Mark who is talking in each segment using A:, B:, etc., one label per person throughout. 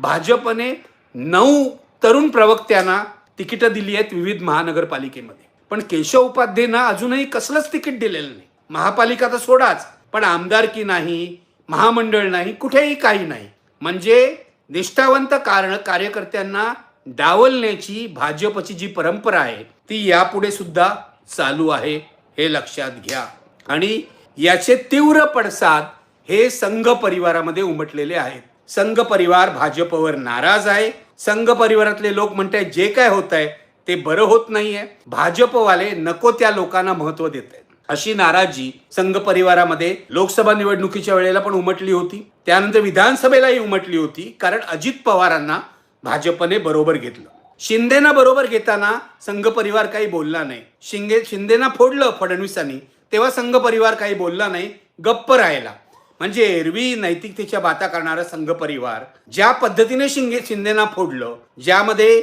A: भाजपने नऊ तरुण प्रवक्त्यांना तिकीटं दिली आहेत विविध महानगरपालिकेमध्ये. पण केशव उपाध्येना अजूनही कसलंच तिकीट दिलेलं नाही. महापालिका तर सोडाच पण आमदारकी नाही महामंडळ नाही कुठेही काही नाही. म्हणजे निष्ठावंत कारण कार्यकर्त्यांना डावलण्याची भाजपची जी परंपरा आहे ती यापुढे सुद्धा चालू आहे हे लक्षात घ्या. आणि याचे तीव्र पडसाद हे संघ परिवारामध्ये उमटलेले आहेत. संघ परिवार भाजपवर नाराज आहे. संघ परिवारातले लोक म्हणताय जे काय होत आहे ते बरं होत नाहीये. भाजपवाले नको त्या लोकांना महत्त्व देत आहेत अशी नाराजी संघ परिवारामध्ये लोकसभा निवडणुकीच्या वेळेला पण उमटली होती. त्यानंतर विधानसभेलाही उमटली होती कारण अजित पवारांना भाजपने बरोबर घेतलं. शिंदेना बरोबर घेताना संघ परिवार काही बोलला नाही. शिंगे शिंदेना फोडलं फडणवीसांनी तेव्हा संघ परिवार काही बोलला नाही गप्प राहिला. म्हणजे एरवी नैतिकतेच्या बाता करणारा संघ परिवार ज्या पद्धतीने शिंगे शिंदेना फोडलं ज्यामध्ये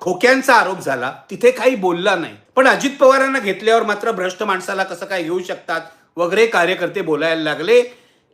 A: खोक्यांचा आरोप झाला तिथे काही बोलला नाही. पण अजित पवारांना घेतल्यावर मात्र भ्रष्ट माणसाला कसं काय घेऊ शकतात? वगैरे कार्यकर्ते बोलायला लागले.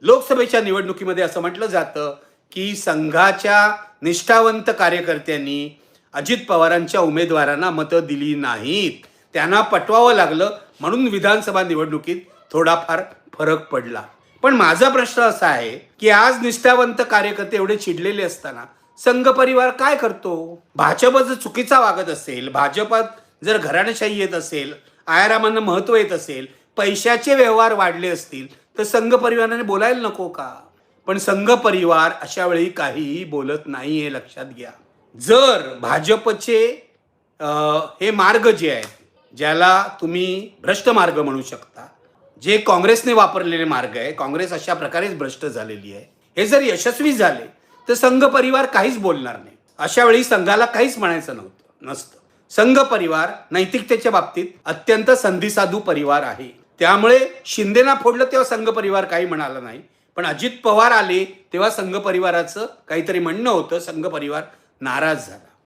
A: लोकसभेच्या निवडणुकीमध्ये असं म्हटलं जातं की संघाच्या निष्ठावंत कार्यकर्त्यांनी अजित पवारांच्या उमेदवारांना मतं दिली नाहीत. त्यांना पटवावं लागलं. म्हणून विधानसभा निवडणुकीत थोडाफार फरक पडला. पण माझा प्रश्न असा आहे की आज निष्ठावंत कार्यकर्ते एवढे चिडलेले असताना संघ परिवार काय करतो? भाजप जर चुकीचा वागत असेल भाजपात जर घराणेशाही येत असेल आयारामांना महत्त्व येत असेल पैशाचे व्यवहार वाढले असतील तर संघ परिवाराने बोलायला नको का? पण संघ परिवार अशा वेळी काहीही बोलत नाही हे लक्षात घ्या. जर भाजपचे हे मार्ग जे आहेत ज्याला तुम्ही भ्रष्ट मार्ग म्हणू शकता जे काँग्रेसने वापरलेले मार्ग आहे काँग्रेस अशा प्रकारेच भ्रष्ट झालेली आहे. हे जर यशस्वी झाले तर संघ परिवार काहीच बोलणार नाही. अशा वेळी संघाला काहीच म्हणायचं नव्हतं नसतं. संघ परिवार नैतिकतेच्या बाबतीत अत्यंत संधीसाधू परिवार आहे. त्यामुळे शिंदेना फोडलं तेव्हा संघ परिवार काही म्हणाला नाही. पण अजित पवार आले तेव्हा संघ परिवाराचं काहीतरी म्हणणं होतं संघ परिवार नाराज झाला.